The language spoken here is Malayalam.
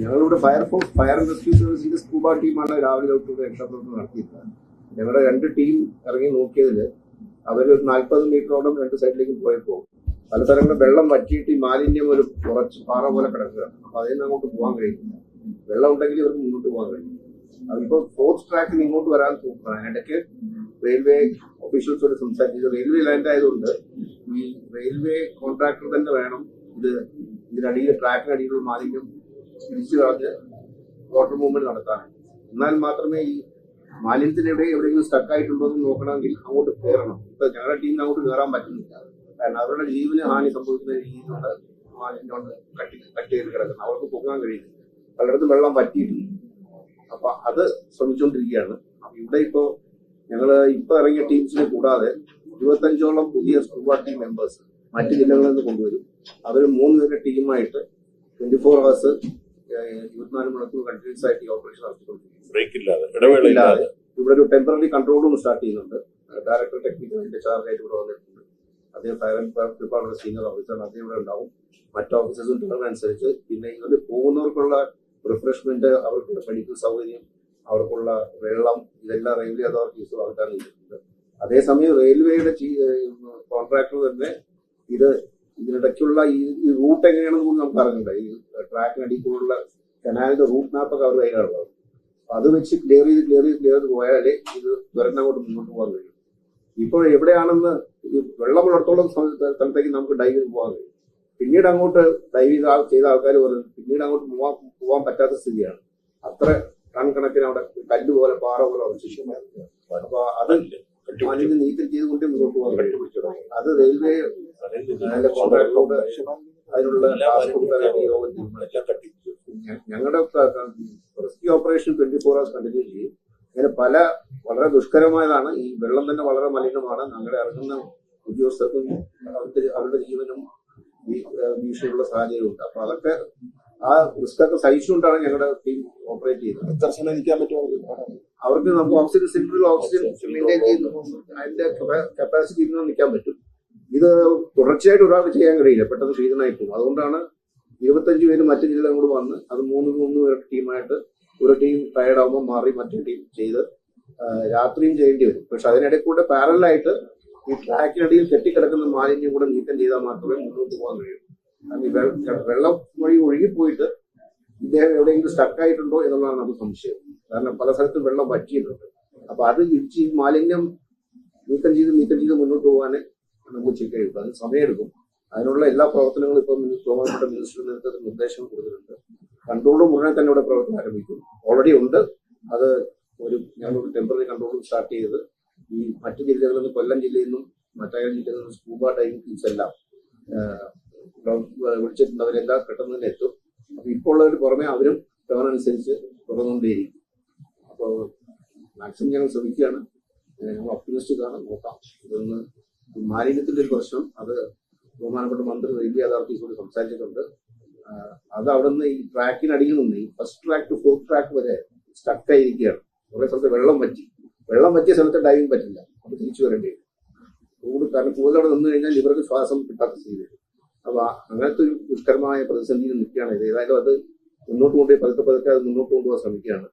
ഞങ്ങളിവിടെ ഫയർഫോഴ്സ് ഫയർ റെസ്ക്യൂ സർവീസിന്റെ സ്കൂബ ടീമാണ് രാവിലെ തൊട്ട് രക്ഷാപ്രവർത്തനം നടത്തിയത് ഞങ്ങളുടെ രണ്ട് ടീം ഇറങ്ങി നോക്കിയതിൽ അവർ ഒരു നാൽപ്പത് മീറ്ററോളം രണ്ട് സൈഡിലേക്ക് പോയപ്പോൾ പല സ്ഥലങ്ങളിൽ വെള്ളം വറ്റിയിട്ട് ഈ മാലിന്യം ഒരു കുറച്ച് പാറ പോലെ കിടക്കുകയാണ് അപ്പൊ അതിൽ നിന്ന് അങ്ങോട്ട് പോകാൻ കഴിയുന്നില്ല വെള്ളം ഉണ്ടെങ്കിൽ ഇവർക്ക് മുന്നോട്ട് പോകാൻ കഴിയും അതിപ്പോ ഫോർത്ത് ട്രാക്കിൽ ഇങ്ങോട്ട് വരാൻ നോക്കുകയാണ് ഇടയ്ക്ക് റെയിൽവേ ഓഫീഷ്യൽസോട് സംസാരിച്ചത് റെയിൽവേ ലാൻഡ് ആയതുകൊണ്ട് ഈ റെയിൽവേ കോൺട്രാക്ടർ തന്നെ വേണം ഇത് ഇതിനടിയിൽ ട്രാക്കിനടിയിലുള്ള മാലിന്യം തിരിച്ചു കളഞ്ഞ് വാട്ടർ മൂവ്മെന്റ് നടത്താനാണ്. എന്നാൽ മാത്രമേ ഈ മാലിന്യത്തിനെവിടെ എവിടെയെങ്കിലും സ്റ്റക്ക് ആയിട്ടുണ്ടോ എന്ന് നോക്കണമെങ്കിൽ അങ്ങോട്ട് കയറണം. ഇപ്പൊ ഞങ്ങളുടെ ടീമിന് അങ്ങോട്ട് കയറാൻ പറ്റുന്നില്ല. കാരണം അവരുടെ ജീവന് ഹാനി സംഭവിക്കുന്ന രീതിയിലുള്ള മാലിന്യം കൊണ്ട് കട്ടി കട്ട് ചെയ്ത് കിടക്കുന്നത് അവർക്ക് പൊങ്ങാൻ കഴിയുന്നില്ല പലയിടത്തും വെള്ളം പറ്റിയിട്ടില്ല അപ്പൊ അത് ശ്രമിച്ചുകൊണ്ടിരിക്കുകയാണ്. അപ്പൊ ഇവിടെ ഇപ്പോ ഞങ്ങൾ ഇപ്പൊ ഇറങ്ങിയ ടീംസിനെ കൂടാതെ ഇരുപത്തഞ്ചോളം പുതിയ സ്കൂബ ടീം മെമ്പേഴ്സ് മറ്റു ജില്ലകളിൽ നിന്ന് കൊണ്ടുവരും. അവർ മൂന്ന് പേരുടെ ടീമായിട്ട് ട്വന്റി ഫോർ അവേഴ്സ് ഇരുപത്തിനാല് മണിക്കൂർ കണ്ടിന്യൂസ് ആയിട്ട് ഈ ഓപ്പറേഷൻ നടത്തിക്കൊണ്ടിരിക്കും ബ്രേക്ക് ഇല്ലാതെ ഇടവേള ഇല്ലാതെ ഇവിടെ ഒരു ടെമ്പററി കൺട്രോൾ റൂം സ്റ്റാർട്ട് ചെയ്യുന്നുണ്ട്. ഡയറക്ടർ ടെക്നിക്കൽ ചാർജ് ആയിട്ട് ഇവിടെ വന്നിട്ടുണ്ട്. അദ്ദേഹം fire and department senior officer അദ്ദേഹം ഇവിടെ ഉണ്ടാവും. മറ്റു ഓഫീസേഴ്സും തുടർന്നനുസരിച്ച് പിന്നെ ഇവർ പോകുന്നവർക്കുള്ള റിഫ്രഷ്മെന്റ് അവർക്കുള്ള മെഡിക്കൽ സൗകര്യം അവർക്കുള്ള വെള്ളം ഇതെല്ലാം റെയിൽവേ അതോറിറ്റീസും വാഗ്ദാനം ചെയ്തിട്ടുണ്ട് അതേസമയം റെയിൽവേയുടെ കോൺട്രാക്ടർ തന്നെ ഇത് ഇതിനിടയ്ക്കുള്ള ഈ ഈ റൂട്ട് എങ്ങനെയാണെന്ന് കൂടി നമുക്ക് അറിഞ്ഞില്ല ഈ ട്രാക്കിനടിയിൽ കൂടെയുള്ള കനാലിന്റെ റൂട്ട് മാപ്പൊക്കെ അവർ കയ്യിലുള്ളത് അപ്പൊ അത് വെച്ച് ക്ലിയർ ചെയ്ത് ക്ലിയർ ചെയ്ത് ക്ലിയർ ചെയ്ത് പോയാലേ ഇത് ദുരന്തം അങ്ങോട്ട് മുന്നോട്ട് പോകാൻ കഴിയും. ഇപ്പോൾ എവിടെയാണെന്ന് വെള്ളമുള്ളിടത്തോളം സ്ഥലത്തേക്ക് നമുക്ക് ഡൈവ് ചെയ്ത് പോകാൻ കഴിയും. പിന്നീട് അങ്ങോട്ട് ഡൈവ് ചെയ്ത ചെയ്ത ആൾക്കാർ പറഞ്ഞു പിന്നീട് അങ്ങോട്ട് പോവാൻ പോകാൻ പറ്റാത്ത സ്ഥിതിയാണ്. അത്ര ടൺ കണക്കിന് അവിടെ കല്ല് പോലെ പാറ പോലെ അവശേഷിക്കുന്നു അപ്പൊ അത് മാലിന്യം നീക്കം ചെയ്തുകൊണ്ട് മുന്നോട്ട് പോകാൻ കഴിയും അത് റെയിൽവേ കോൺട്രാക്ടറോട് അതിനുള്ള ഞങ്ങളുടെ rescue operation twenty four hours continue ചെയ്യും അങ്ങനെ പല വളരെ ദുഷ്കരമായതാണ്. ഈ വെള്ളം തന്നെ വളരെ മലിനമാണ്. ഞങ്ങളുടെ ഇറങ്ങുന്ന ഉദ്യോഗസ്ഥർക്കും അവരുടെ അവരുടെ ജീവനും ഭീഷണിയുള്ള സാഹചര്യമുണ്ട്. അപ്പൊ അതൊക്കെ ആ റിസ്ക് ഒക്കെ സഹിച്ചുകൊണ്ടാണ് ഞങ്ങളുടെ ടീം ഓപ്പറേറ്റ് ചെയ്യുന്നത്. എത്ര സമയം നിൽക്കാൻ പറ്റുമോ? അവർക്ക് നമുക്ക് ഓക്സിജൻ സിലിണ്ടറിൽ ഓക്സിജൻ മെയിന്റെയിൻ ചെയ്യുന്നു അതിന്റെ കപ്പാസിറ്റി ഇരുന്ന് നിൽക്കാൻ പറ്റും. ഇത് തുടർച്ചയായിട്ട് ഒരാൾക്ക് ചെയ്യാൻ കഴിയില്ല. പെട്ടെന്ന് ക്ഷീണമായി പോകും. അതുകൊണ്ടാണ് ഇരുപത്തഞ്ച് പേര് മറ്റു ജില്ലകളും കൂടെ വന്ന് അത് മൂന്ന് മൂന്ന് പേരുടെ ടീമായിട്ട് ഒരു ടീം ടയർഡ് ആകുമ്പോൾ മാറി മറ്റേ ടീം ചെയ്ത് രാത്രിയും ചെയ്യേണ്ടി വരും. പക്ഷെ അതിനിടയിൽ കൂടെ പാരലായിട്ട് ഈ ട്രാക്കിനിടയിൽ കെട്ടിക്കിടക്കുന്ന മാലിന്യം കൂടെ നീക്കം ചെയ്താൽ മാത്രമേ മുന്നോട്ട് പോകാൻ കഴിയൂ. കാരണം വെള്ളം വഴി ഒഴുകിപ്പോയിട്ട് ഇദ്ദേഹം എവിടെയെങ്കിലും സ്റ്റക്കായിട്ടുണ്ടോ എന്നുള്ളതാണ് നമുക്ക് സംശയം. കാരണം പല സ്ഥലത്തും വെള്ളം വറ്റിയിട്ടുണ്ട്. അപ്പൊ അത് ഇടിച്ച് മാലിന്യം നീക്കം ചെയ്ത് നീക്കം ചെയ്ത് മുന്നോട്ട് പോകാനേ നമുക്ക് കഴിയും അതിന് സമയമെടുക്കും. അതിനുള്ള എല്ലാ പ്രവർത്തനങ്ങളും ഇപ്പം ഗവൺമെന്റ് മിനിസ്റ്റർ നേതൃത്വത്തിൽ നിർദ്ദേശം കൊടുത്തിട്ടുണ്ട്. കൺട്രോളും ഉടനെ തന്നെ ഇവിടെ പ്രവർത്തനം ആരംഭിക്കും. ഓൾറെഡി ഉണ്ട്. അത് ഒരു ഞങ്ങളൊരു ടെമ്പററി കൺട്രോളും സ്റ്റാർട്ട് ചെയ്ത് ഈ മറ്റു ജില്ലകളിൽ നിന്ന് കൊല്ലം ജില്ലയിൽ നിന്നും മറ്റായ ജില്ലയിൽ നിന്നും സ്കൂബ ഡൈവിംഗ് ടീംസ് എല്ലാം വിളിച്ചിട്ടുണ്ട് അവരെല്ലാം പെട്ടെന്ന് തന്നെ എത്തും. അപ്പൊ ഇപ്പോൾ ഉള്ളവർ പുറമെ അവരും ടേൺ അനുസരിച്ച് തുറന്നുകൊണ്ടേയിരിക്കും അപ്പോൾ മാക്സിമം ഞങ്ങൾ ശ്രമിക്കുകയാണ്. ഞങ്ങൾ ഒപ്റ്റിമിസ്റ്റിക് ആണ് നോക്കാം. ഇതൊന്ന് മാലിന്യത്തിന്റെ ഒരു പ്രശ്നം. അത് ബഹുമാനപ്പെട്ട മന്ത്രി റെയിൽവേ അതോറിറ്റീസോട് സംസാരിച്ചിട്ടുണ്ട്. അത് അവിടുന്ന് ഈ ട്രാക്കിനടിയിൽ നിന്ന് ഈ first track to fourth track വരെ സ്റ്റക്ക് ആയിരിക്കുകയാണ് കുറെ സ്ഥലത്ത് വെള്ളം പറ്റി വെള്ളം പറ്റിയ സ്ഥലത്ത് ഡൈവിംഗ് പറ്റില്ല. അത് തിരിച്ചു വരേണ്ടി വരും. കൂടുതൽ കാരണം കൂടുതൽ അവിടെ നിന്ന് കഴിഞ്ഞാൽ ഇവർക്ക് ശ്വാസം കിട്ടാത്ത സ്ഥിതി. വരും അപ്പൊ അങ്ങനത്തെ ഒരു ദുഷ്കരമായ പ്രതിസന്ധിയിൽ നിൽക്കുകയാണ്. ഇത് ഏതായാലും അത് മുന്നോട്ട് കൊണ്ടുപോയി പതുക്കെ പതുക്കെ അത് മുന്നോട്ട് കൊണ്ടുപോകാൻ ശ്രമിക്കുകയാണ്.